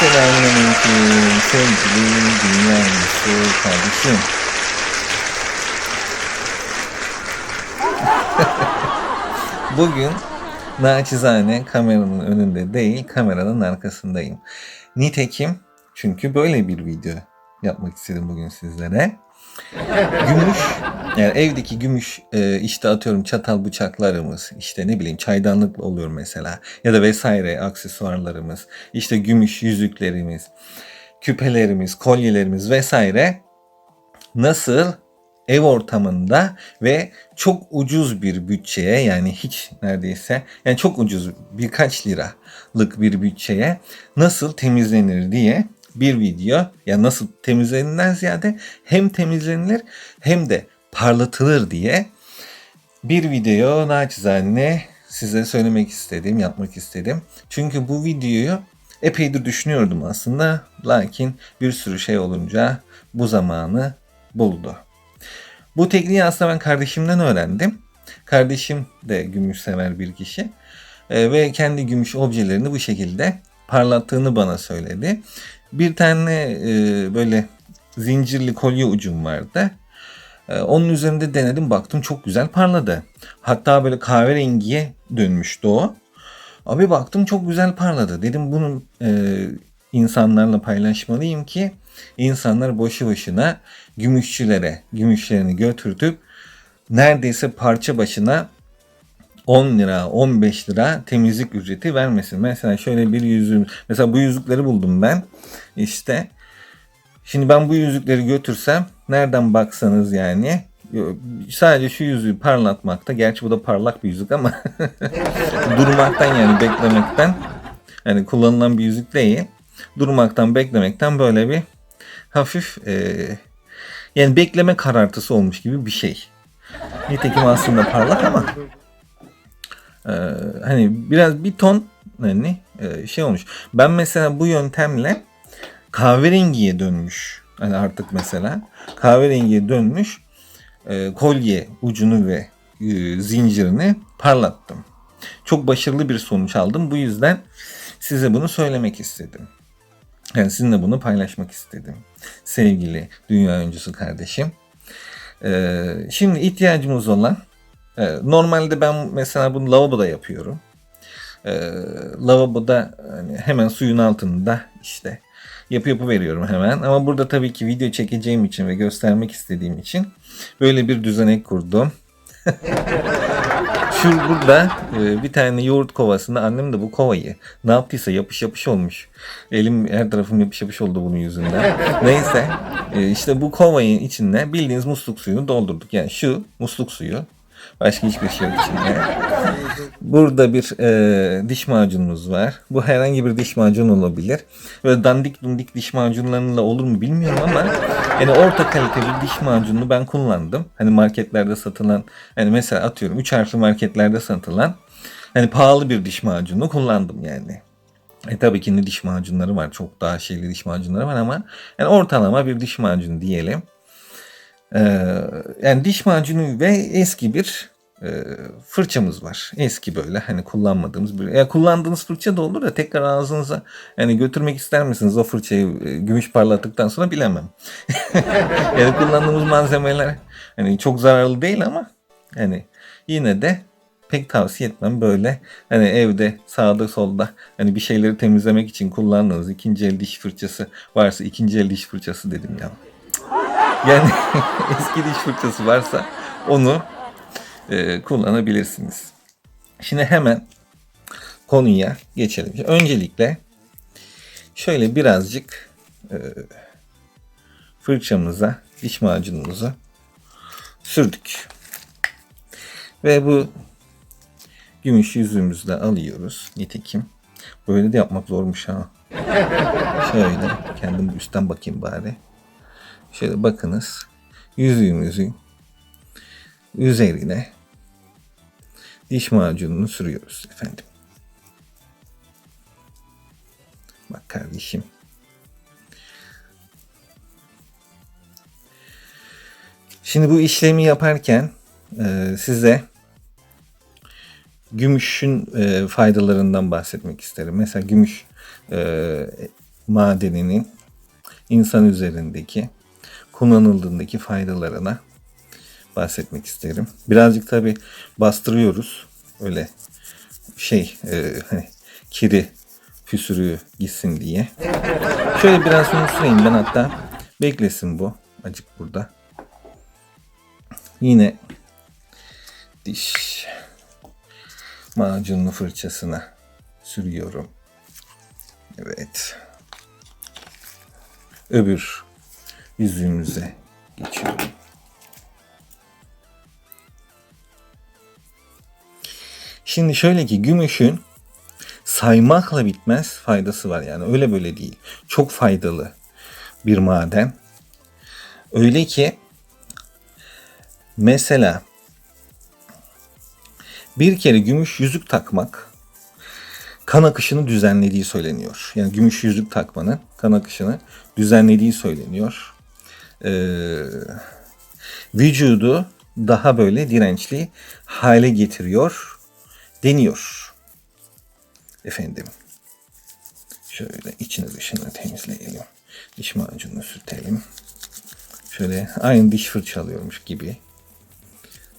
Selamünaleyküm sevgili dünya iyisi kardeşim. Bugün naçizane kameranın önünde değil kameranın arkasındayım. Nitekim çünkü böyle bir video yapmak istedim bugün sizlere. Gümüş yani evdeki gümüş e, işte atıyorum çatal bıçaklarımız işte ne bileyim çaydanlık oluyor mesela ya da vesaire aksesuarlarımız işte gümüş yüzüklerimiz küpelerimiz kolyelerimiz vesaire nasıl ev ortamında ve çok ucuz bir bütçeye yani hiç neredeyse yani çok ucuz birkaç liralık bir bütçeye nasıl temizlenir diye bir video. Ya nasıl temizlenilen ziyade hem temizlenilir hem de parlatılır diye bir video naçizane size söylemek istedim, yapmak istedim. Çünkü bu videoyu epeydir düşünüyordum aslında. Lakin bir sürü şey olunca bu zamanı buldu. Bu tekniği aslında ben kardeşimden öğrendim. Kardeşim de gümüş sever bir kişi. Ee, ve kendi gümüş objelerini bu şekilde parlattığını bana söyledi. Bir tane e, böyle zincirli kolye ucum vardı. E, onun üzerinde denedim baktım çok güzel parladı. Hatta böyle kahverengiye dönmüştü o. Abi baktım çok güzel parladı. Dedim bunu e, insanlarla paylaşmalıyım ki insanlar boşu boşuna gümüşçülere gümüşlerini götürtüp neredeyse parça başına 10 lira 15 lira temizlik ücreti vermesin. Mesela şöyle bir yüzüğüm. Mesela bu yüzükleri buldum ben. İşte şimdi ben bu yüzükleri götürsem nereden baksanız yani sadece şu yüzüğü parlatmakta gerçi bu da parlak bir yüzük ama durmaktan yani beklemekten yani kullanılan bir yüzük değil durmaktan beklemekten böyle bir hafif e, yani bekleme karartısı olmuş gibi bir şey. Nitekim aslında parlak ama ee, hani biraz bir ton hani e, şey olmuş. Ben mesela bu yöntemle kahverengiye dönmüş. Hani artık mesela kahverengiye dönmüş e, kolye ucunu ve e, zincirini parlattım. Çok başarılı bir sonuç aldım. Bu yüzden size bunu söylemek istedim. Yani sizinle bunu paylaşmak istedim. Sevgili dünya öncüsü kardeşim. Ee, şimdi ihtiyacımız olan Evet, normalde ben mesela bunu lavaboda yapıyorum. Ee, lavaboda hani hemen suyun altında işte yapı yapı veriyorum hemen. Ama burada tabii ki video çekeceğim için ve göstermek istediğim için böyle bir düzenek kurdum. Şu burada e, bir tane yoğurt kovasında annem de bu kovayı ne yaptıysa yapış yapış olmuş. Elim her tarafım yapış yapış oldu bunun yüzünden. Neyse e, işte bu kovayın içinde bildiğiniz musluk suyunu doldurduk. Yani şu musluk suyu Başka hiçbir şey yok içinde. Burada bir e, diş macunumuz var. Bu herhangi bir diş macunu olabilir. Böyle dandik dundik diş macunlarıyla olur mu bilmiyorum ama yani orta kalite bir diş macununu ben kullandım. Hani marketlerde satılan hani mesela atıyorum 3 harfli marketlerde satılan hani pahalı bir diş macunu kullandım yani. E tabii ki ne diş macunları var. Çok daha şeyli diş macunları var ama yani ortalama bir diş macunu diyelim. Ee, yani diş macunu ve eski bir e, fırçamız var. Eski böyle hani kullanmadığımız bir. Ya kullandığınız fırça da olur da tekrar ağzınıza yani götürmek ister misiniz o fırçayı e, gümüş parlattıktan sonra bilemem. yani kullandığımız malzemeler hani çok zararlı değil ama hani yine de pek tavsiye etmem böyle hani evde sağda solda hani bir şeyleri temizlemek için kullandığınız ikinci el diş fırçası varsa ikinci el diş fırçası dedim ya. Yani eski diş fırçası varsa onu e, kullanabilirsiniz. Şimdi hemen konuya geçelim. Öncelikle şöyle birazcık e, fırçamıza, diş macunumuza sürdük. Ve bu gümüş yüzüğümüzü alıyoruz. Nitekim. Böyle de yapmak zormuş ha. Şöyle kendim üstten bakayım bari. Şöyle bakınız. Yüzüğümüzün üzerine diş macununu sürüyoruz efendim. Bak kardeşim. Şimdi bu işlemi yaparken e, size gümüşün e, faydalarından bahsetmek isterim. Mesela gümüş e, madeninin insan üzerindeki kullanıldığındaki faydalarına bahsetmek isterim. Birazcık tabi bastırıyoruz. Öyle şey e, hani kiri püsürüğü gitsin diye. Şöyle biraz şunu süreyim ben hatta. Beklesin bu. Acık burada. Yine diş macunlu fırçasına sürüyorum. Evet. Öbür yüzüğümüze geçiyorum. Şimdi şöyle ki gümüşün saymakla bitmez faydası var yani öyle böyle değil. Çok faydalı bir maden. Öyle ki mesela bir kere gümüş yüzük takmak kan akışını düzenlediği söyleniyor. Yani gümüş yüzük takmanın kan akışını düzenlediği söyleniyor. Ee, vücudu daha böyle dirençli hale getiriyor deniyor. Efendim. Şöyle içini dışını temizleyelim. Diş macununu sürtelim. Şöyle aynı diş fırçalıyormuş gibi.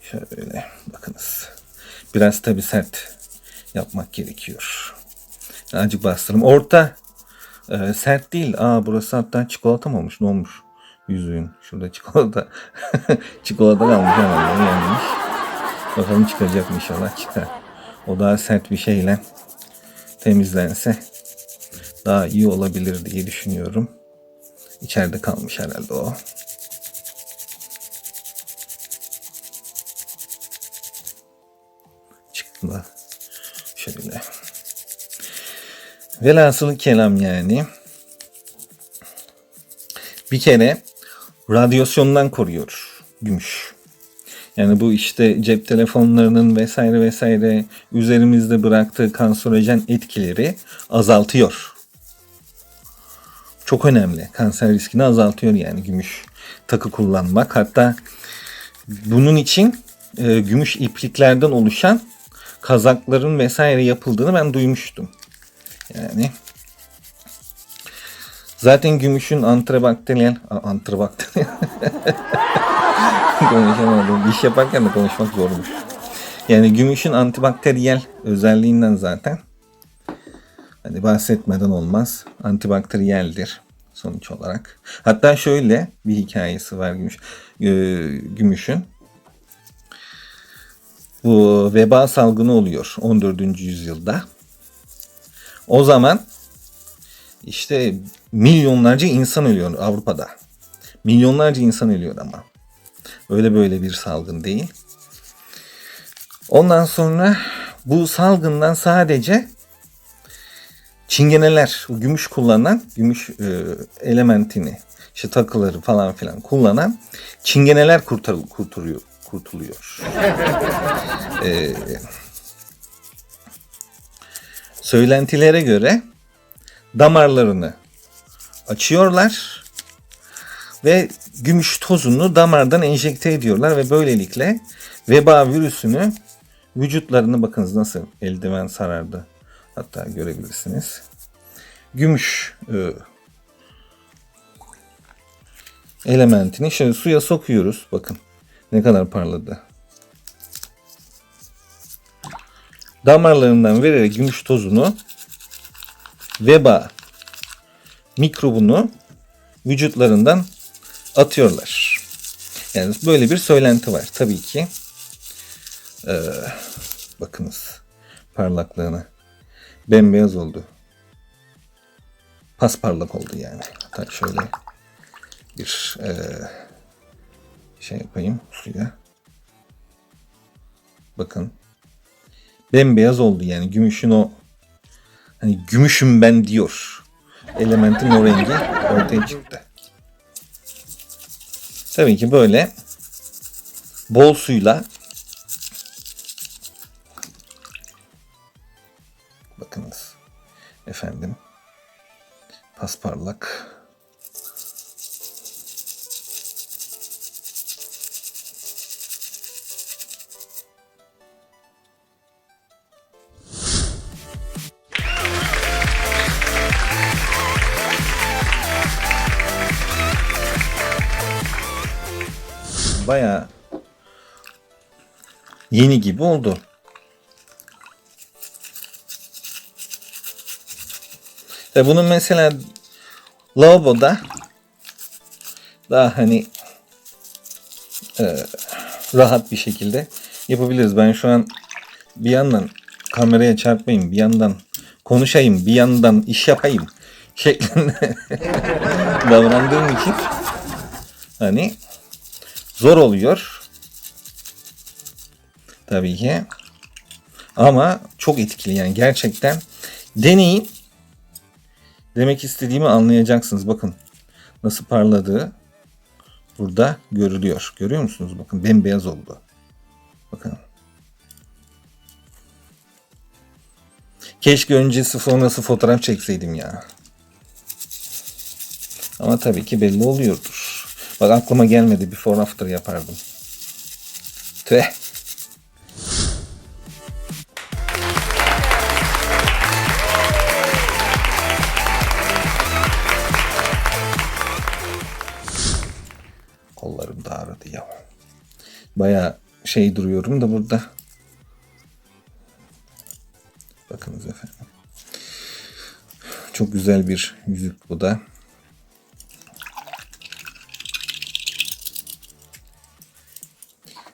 Şöyle bakınız. Biraz tabi sert yapmak gerekiyor. Azıcık bastırım. Orta e, sert değil. Aa burası hatta çikolata mı olmuş? Ne olmuş? Yüzüğün. Şurada çikolata. çikolata kalmış herhalde. Yanmış. Bakalım çıkacak mı inşallah çıkar. O daha sert bir şeyle temizlense daha iyi olabilir diye düşünüyorum. İçeride kalmış herhalde o. Çıktı da şöyle. Velhasılı kelam yani. Bir kere radyasyondan koruyor gümüş. Yani bu işte cep telefonlarının vesaire vesaire üzerimizde bıraktığı kanserojen etkileri azaltıyor. Çok önemli. Kanser riskini azaltıyor yani gümüş takı kullanmak. Hatta bunun için e, gümüş ipliklerden oluşan kazakların vesaire yapıldığını ben duymuştum. Yani zaten gümüşün antibakteriyel antibakteriyel konuşamadım. İş yaparken de konuşmak zormuş. Yani gümüşün antibakteriyel özelliğinden zaten hani bahsetmeden olmaz. Antibakteriyeldir sonuç olarak. Hatta şöyle bir hikayesi var gümüş, e, gümüşün. Bu veba salgını oluyor 14. yüzyılda. O zaman işte milyonlarca insan ölüyor Avrupa'da. Milyonlarca insan ölüyor ama. Öyle böyle bir salgın değil. Ondan sonra bu salgından sadece çingeneler, gümüş kullanan, gümüş e, elementini, işte takıları falan filan kullanan çingeneler kurtar, kurtuluyor. kurtuluyor. e, söylentilere göre damarlarını açıyorlar ve gümüş tozunu damardan enjekte ediyorlar ve böylelikle veba virüsünü vücutlarını bakınız nasıl eldiven sarardı. Hatta görebilirsiniz. Gümüş e, elementini şöyle suya sokuyoruz. Bakın ne kadar parladı. Damarlarından vererek gümüş tozunu veba mikrobunu vücutlarından atıyorlar. Yani böyle bir söylenti var. Tabii ki ee, bakınız parlaklığına bembeyaz oldu. Pasparlak oldu yani. Hatta şöyle bir e, şey yapayım suya. Bakın. Bembeyaz oldu yani gümüşün o hani gümüşüm ben diyor. Elementin o rengi ortaya çıktı. Tabii ki böyle bol suyla yeni gibi oldu. Ve bunun mesela lavaboda daha hani e, rahat bir şekilde yapabiliriz. Ben şu an bir yandan kameraya çarpmayayım, bir yandan konuşayım, bir yandan iş yapayım şeklinde davrandığım için hani zor oluyor. Tabii ki. Ama çok etkili yani gerçekten deneyin. Demek istediğimi anlayacaksınız. Bakın nasıl parladığı burada görülüyor. Görüyor musunuz? Bakın bembeyaz oldu. Bakın. Keşke öncesi sonrası fotoğraf çekseydim ya. Ama tabii ki belli oluyordur. Bak aklıma gelmedi. Before after yapardım. Tüh. Şey duruyorum da burada. Bakınız efendim. Çok güzel bir yüzük bu da.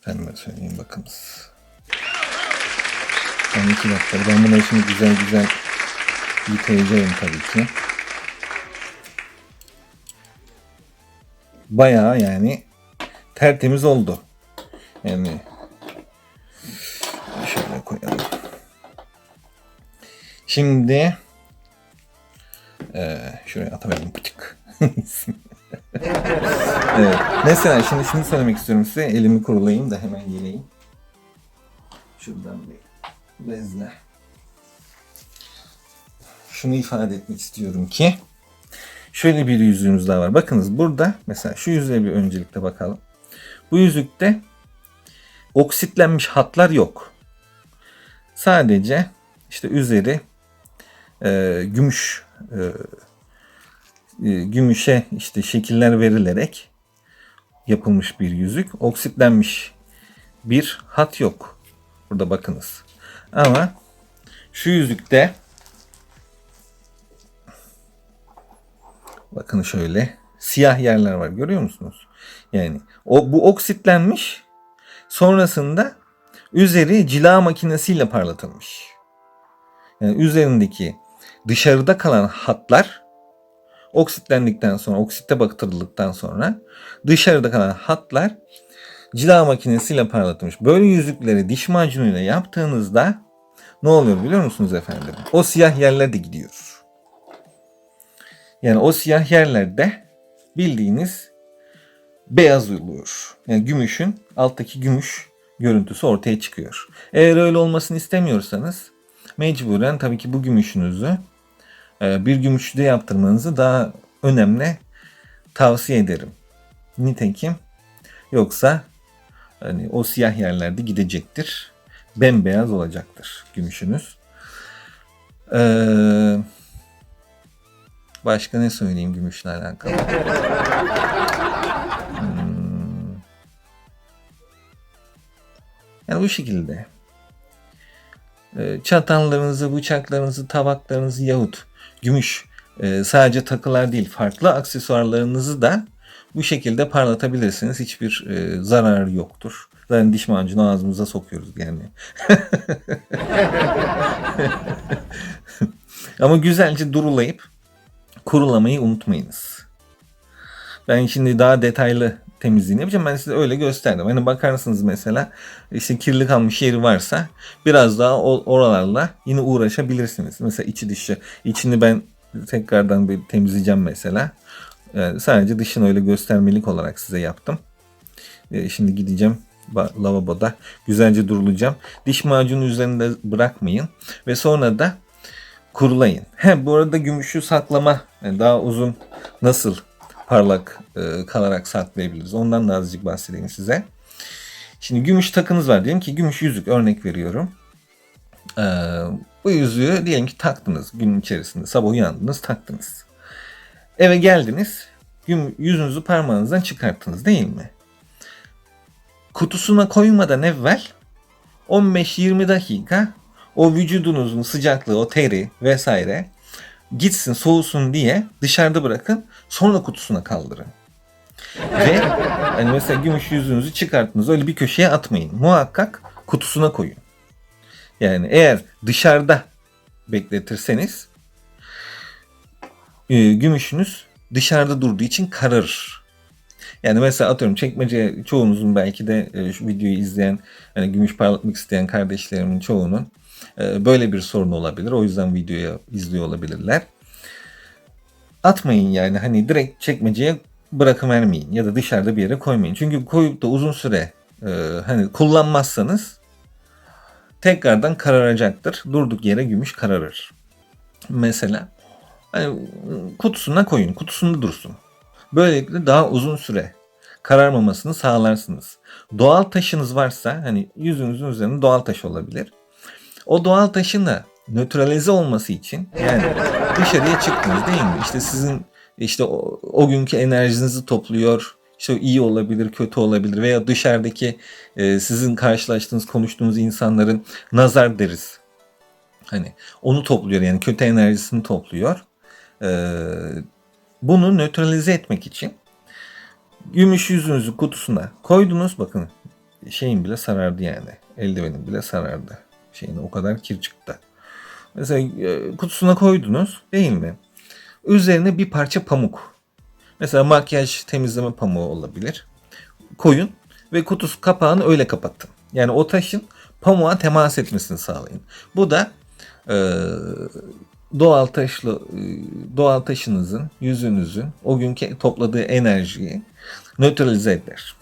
Efendime söyleyeyim bakınız. Son iki dakika. Ben bunu şimdi güzel güzel yıkayacağım tabii ki. Bayağı yani tertemiz oldu. Yani şöyle koyalım. Şimdi eee şuraya atıverdim pıtık. evet. Mesela şimdi şunu söylemek istiyorum size. Elimi kurulayayım da hemen geleyim. Şuradan bir bezle. Şunu ifade etmek istiyorum ki şöyle bir yüzüğümüz daha var. Bakınız burada mesela şu yüzüğe bir öncelikle bakalım. Bu yüzükte oksitlenmiş hatlar yok. Sadece işte üzeri e, gümüş e, e, gümüşe işte şekiller verilerek yapılmış bir yüzük. Oksitlenmiş bir hat yok. Burada bakınız. Ama şu yüzükte bakın şöyle siyah yerler var. Görüyor musunuz? Yani o bu oksitlenmiş. Sonrasında üzeri cila makinesiyle parlatılmış. Yani üzerindeki dışarıda kalan hatlar oksitlendikten sonra, oksitte batırıldıktan sonra dışarıda kalan hatlar cila makinesiyle parlatılmış. Böyle yüzükleri diş macunuyla yaptığınızda ne oluyor biliyor musunuz efendim? O siyah yerler de gidiyor. Yani o siyah yerlerde bildiğiniz beyaz oluyor. Yani gümüşün alttaki gümüş görüntüsü ortaya çıkıyor. Eğer öyle olmasını istemiyorsanız mecburen tabii ki bu gümüşünüzü e, bir gümüşlüde yaptırmanızı daha önemli tavsiye ederim. Nitekim yoksa hani o siyah yerlerde gidecektir. Bembeyaz olacaktır gümüşünüz. Ee, başka ne söyleyeyim gümüşle alakalı? Yani bu şekilde. Ee, çatallarınızı, bıçaklarınızı, tabaklarınızı yahut gümüş e, sadece takılar değil farklı aksesuarlarınızı da bu şekilde parlatabilirsiniz. Hiçbir e, zararı yoktur. Zaten diş macunu ağzımıza sokuyoruz yani. Ama güzelce durulayıp kurulamayı unutmayınız. Ben şimdi daha detaylı temizliğini yapacağım. Ben size öyle gösterdim. Hani bakarsınız mesela işte kirli kalmış yeri varsa biraz daha oralarla yine uğraşabilirsiniz. Mesela içi dışı. İçini ben tekrardan bir temizleyeceğim mesela. Yani sadece dışını öyle göstermelik olarak size yaptım. Ee, şimdi gideceğim lavaboda güzelce durulacağım. Diş macunu üzerinde bırakmayın ve sonra da kurulayın. He, bu arada gümüşü saklama yani daha uzun nasıl parlak e, kalarak saklayabiliriz. Ondan da azıcık bahsedeyim size. Şimdi gümüş takınız var. Diyelim ki gümüş yüzük örnek veriyorum. Ee, bu yüzüğü diyelim ki taktınız gün içerisinde. Sabah uyandınız taktınız. Eve geldiniz. Yüzünüzü parmağınızdan çıkarttınız değil mi? kutusuna koymadan evvel 15-20 dakika o vücudunuzun sıcaklığı, o teri vesaire gitsin soğusun diye dışarıda bırakın sonra kutusuna kaldırın. Ve hani mesela gümüş yüzünüzü çıkarttınız öyle bir köşeye atmayın. Muhakkak kutusuna koyun. Yani eğer dışarıda bekletirseniz e, gümüşünüz dışarıda durduğu için kararır. Yani mesela atıyorum çekmece çoğunuzun belki de e, şu videoyu izleyen hani gümüş parlatmak isteyen kardeşlerimin çoğunun böyle bir sorun olabilir. O yüzden videoyu izliyor olabilirler. Atmayın yani hani direkt çekmeceye bırakıvermeyin ya da dışarıda bir yere koymayın. Çünkü koyup da uzun süre e, hani kullanmazsanız tekrardan kararacaktır. Durduk yere gümüş kararır. Mesela hani kutusuna koyun, kutusunda dursun. Böylelikle daha uzun süre kararmamasını sağlarsınız. Doğal taşınız varsa hani yüzünüzün üzerinde doğal taş olabilir. O doğal taşın da nötralize olması için yani dışarıya çıktınız değil mi? İşte sizin işte o, o günkü enerjinizi topluyor. İşte iyi olabilir, kötü olabilir veya dışarıdaki e, sizin karşılaştığınız, konuştuğunuz insanların nazar deriz. Hani onu topluyor yani kötü enerjisini topluyor. Ee, bunu nötralize etmek için gümüş yüzünüzü kutusuna koydunuz. Bakın şeyin bile sarardı yani. Eldivenin bile sarardı. Şeyin o kadar kir çıktı. Mesela e, kutusuna koydunuz değil mi? Üzerine bir parça pamuk. Mesela makyaj temizleme pamuğu olabilir. Koyun ve kutusu kapağını öyle kapatın. Yani o taşın pamuğa temas etmesini sağlayın. Bu da e, doğal taşlı e, doğal taşınızın, yüzünüzün o günkü topladığı enerjiyi nötralize eder.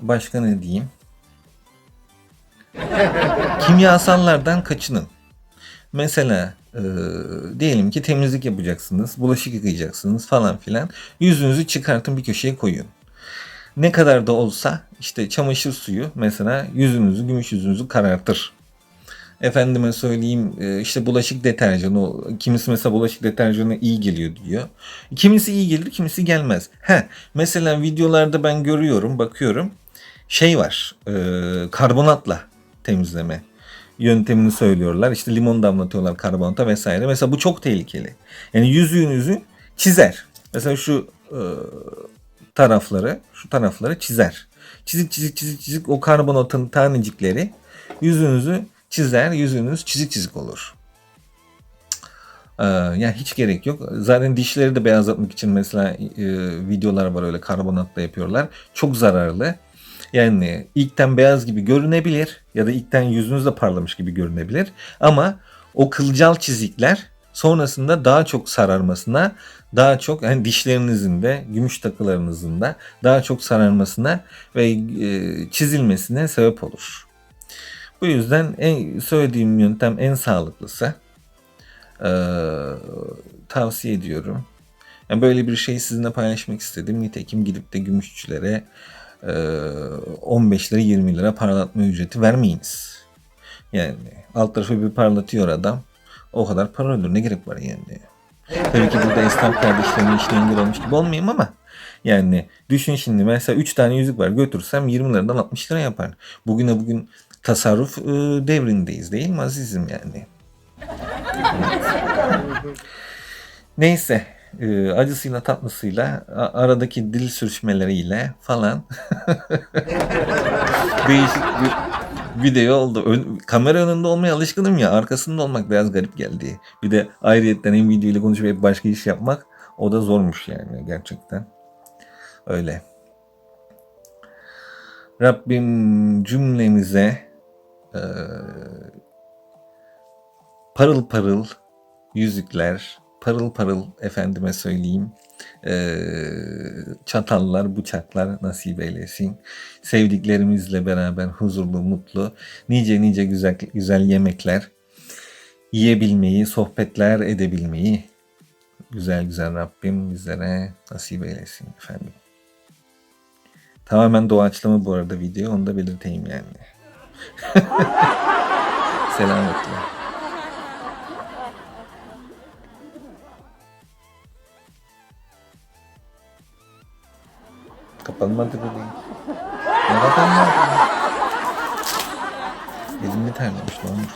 Başka ne diyeyim? Kimyasallardan kaçının. Mesela e, diyelim ki temizlik yapacaksınız, bulaşık yıkayacaksınız falan filan. Yüzünüzü çıkartın bir köşeye koyun. Ne kadar da olsa işte çamaşır suyu mesela yüzünüzü, gümüş yüzünüzü karartır. Efendime söyleyeyim e, işte bulaşık deterjanı, kimisi mesela bulaşık deterjanı iyi geliyor diyor. Kimisi iyi gelir, kimisi gelmez. He, mesela videolarda ben görüyorum, bakıyorum. Şey var, e, karbonatla temizleme yöntemini söylüyorlar. İşte limon damlatıyorlar karbonata vesaire. Mesela bu çok tehlikeli. Yani yüzüğünüzü çizer. Mesela şu e, tarafları, şu tarafları çizer. Çizik çizik çizik çizik o karbonatın tanecikleri yüzünüzü çizer, yüzünüz çizik çizik olur. Ee, yani hiç gerek yok. Zaten dişleri de beyazlatmak için mesela e, videolar var öyle karbonatla yapıyorlar. Çok zararlı. Yani ilkten beyaz gibi görünebilir ya da ilkten yüzünüz de parlamış gibi görünebilir. Ama o kılcal çizikler sonrasında daha çok sararmasına, daha çok yani dişlerinizin de, gümüş takılarınızın da daha çok sararmasına ve e, çizilmesine sebep olur. Bu yüzden en söylediğim yöntem en sağlıklısı. Ee, tavsiye ediyorum. Yani böyle bir şeyi sizinle paylaşmak istedim. Nitekim gidip de gümüşçülere 15 lira 20 lira parlatma ücreti vermeyiniz. Yani alt tarafı bir parlatıyor adam. O kadar para ölür. Ne gerek var yani? Tabii ki burada esnaf kardeşlerimin işine engel olmuş gibi olmayayım ama yani düşün şimdi mesela 3 tane yüzük var götürsem 20 liradan 60 lira yapar. Bugüne bugün tasarruf e, devrindeyiz değil mi azizim yani? Neyse e, acısıyla tatlısıyla aradaki dil sürüşmeleriyle falan değişik bir video oldu. Ön- kamera önünde olmaya alışkınım ya arkasında olmak biraz garip geldi. Bir de ayrıyetten hem video ile konuşup hep başka iş yapmak o da zormuş yani gerçekten. Öyle. Rabbim cümlemize eee, parıl parıl yüzükler, parıl parıl efendime söyleyeyim eee, çatallar, bıçaklar nasip eylesin. Sevdiklerimizle beraber huzurlu, mutlu, nice nice güzel güzel yemekler yiyebilmeyi, sohbetler edebilmeyi güzel güzel Rabbim bizlere nasip eylesin efendim. Tamamen doğaçlama bu arada video. Onu da belirteyim yani. Selametle. Kapanmadı bu değil. Neden yapmadın? Elimi terlemiş ne olmuş?